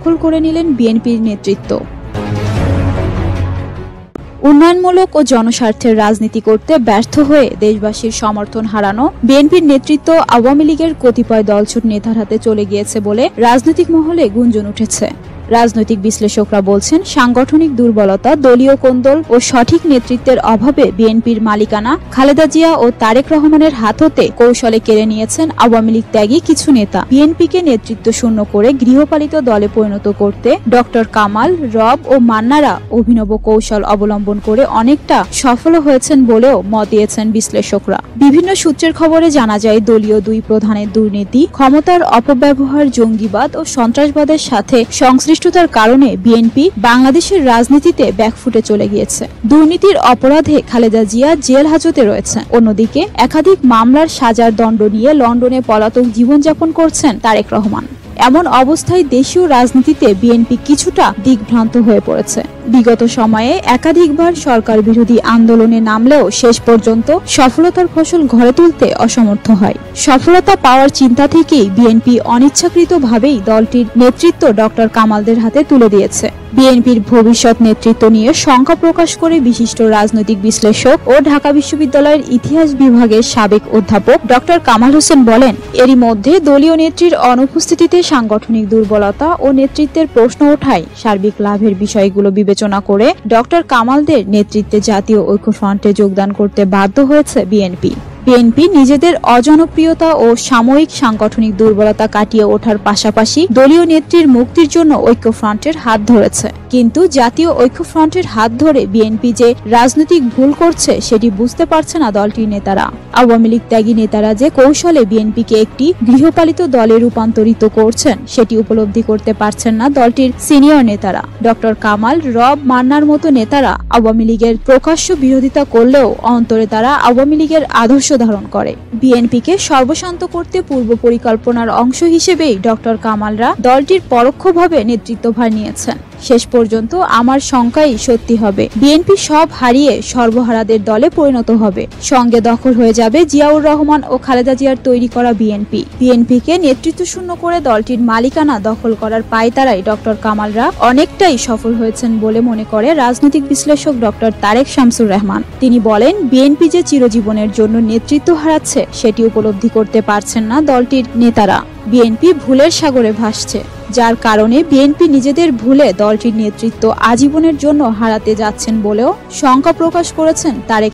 দখল করে নিলেন বিএনপির নেতৃত্ব। উন্নয়নমূলক ও জনস্বার্থের রাজনীতি করতে ব্যর্থ হয়ে দেশবাসীর সমর্থন হারানো বিএনপির নেতৃত্ব আওয়ামী লীগের কতিপয় দলছুট নেতার হাতে চলে গিয়েছে বলে রাজনৈতিক মহলে গুঞ্জন উঠেছে। রাজনৈতিক বিশ্লেষকরা বলছেন, সাংগঠনিক দুর্বলতা, দলীয় কোন্দল ও সঠিক নেতৃত্বের অভাবে বিএনপির মালিকানা খালেদা জিয়া ও তারেক রহমানের হাত হতে কৌশলে কেড়ে নিয়েছেন আওয়ামী লীগ ত্যাগী কিছু নেতা। বিএনপিকে নেতৃত্ব শূন্য করে গৃহপালিত দলে পরিণত করতে ডক্টর কামাল, রব ও মান্নারা অভিনব কৌশল অবলম্বন করে অনেকটা সফল হয়েছেন বলেও মত দিয়েছেন বিশ্লেষকরা। বিভিন্ন সূত্রের খবরে জানা যায়, দলীয় দুই প্রধানের দুর্নীতি, ক্ষমতার অপব্যবহার, জঙ্গিবাদ ও সন্ত্রাসবাদের সাথে সংশ্লিষ্টতার কারণে বিএনপি বাংলাদেশের রাজনীতিতে ব্যাকফুটে চলে গিয়েছে। দুর্নীতির অপরাধে খালেদা জিয়া জেল হাজতে রয়েছে। অন্যদিকে একাধিক মামলার সাজার দণ্ড নিয়ে লন্ডনে পলাতক জীবনযাপন করছেন তারেক রহমান। এমন অবস্থায় দেশীয় রাজনীতিতে বিএনপি কিছুটা দিকভ্রান্ত হয়ে পড়েছে। বিগত সময়ে একাধিকবার সরকার বিরোধী আন্দোলনে নামলেও শেষ পর্যন্ত সফলতার ফসল ঘরে তুলতে অসমর্থ হয়। সফলতা পাওয়ার চিন্তা থেকেই বিএনপি অনিচ্ছাকৃতভাবেই দলটির নেতৃত্ব ডক্টর কামালদের হাতে তুলে দিয়েছে। বিএনপির ভবিষ্যৎ নেতৃত্ব নিয়ে শঙ্কা প্রকাশ করে বিশিষ্ট রাজনৈতিক বিশ্লেষক ও ঢাকা বিশ্ববিদ্যালয়ের ইতিহাস বিভাগের সাবেক অধ্যাপক ডক্টর কামাল হোসেন বলেন, এরই মধ্যে দলীয় নেত্রীর অনুপস্থিতিতে সাংগঠনিক দুর্বলতা ও নেতৃত্বের প্রশ্ন ওঠায় সার্বিক লাভের বিষয়গুলো বিবেচনা করে ডক্টর কামালদের নেতৃত্বে জাতীয় ঐক্যফ্রন্টে যোগদান করতে বাধ্য হয়েছে বিএনপি। বিএনপি নিজেদের অজনপ্রিয়তা ও সাময়িক সাংগঠনিক দুর্বলতা কাটিয়ে ওঠার পাশাপাশি দলীয় নেত্রীর মুক্তির জন্য ঐক্যফ্রন্টের হাত ধরেছে। কিন্তু জাতীয় ঐক্যফ্রন্টের হাত ধরে বিএনপি যে রাজনৈতিক ভুল করছে সেটি বুঝতে পারছে না দলটির নেতারা। আওয়ামী লীগ ত্যাগী নেতারা যে কৌশলে বিএনপিকে একটি গৃহপালিত দলে রূপান্তরিত করছেন, সেটি উপলব্ধি করতে পারছেন না দলটির সিনিয়র নেতারা। ডক্টর কামাল, রব মান্নার মতো নেতারা আওয়ামী লীগের প্রকাশ্য বিরোধিতা করলেও অন্তরে তারা আওয়ামী লীগের আদর্শ ধারণ করে। বিএনপিকে সর্বশান্ত করতে পূর্ব পরিকল্পনার অংশ হিসেবেই ডক্টর কামালরা দলটির পরোক্ষভাবে নেতৃত্বভার নিয়েছেন। শেষ পর্যন্ত আমার শঙ্কাই সত্যি হবে। বিএনপি সব হারিয়ে সর্বহারাদের দলে পরিণত হবে। সঙ্গে দখল হয়ে যাবে জিয়াউর রহমান ও খালেদা জিয়ার তৈরি করা বিএনপি বিএনপিকে নেতৃত্ব শূন্য করে দলটির মালিকানা দখল করার পায়তারাই ডক্টর কামালরা অনেকটাই সফল হয়েছেন বলে মনে করে রাজনৈতিক বিশ্লেষক ডক্টর তারেক শামসুর রহমান। তিনি বলেন বিএনপি যে চিরজীবনের জন্য নেতৃত্ব হারাচ্ছে, সেটি উপলব্ধি করতে পারছেন না দলটির নেতারা। বিএনপি ভুলের সাগরে ভাসছে, যার কারণে বিএনপি নিজেদের ভুলে দলটির নেতৃত্ব আজীবনের জন্য হারাতে যাচ্ছেন বলেও শঙ্কা প্রকাশ করেছেন তারেক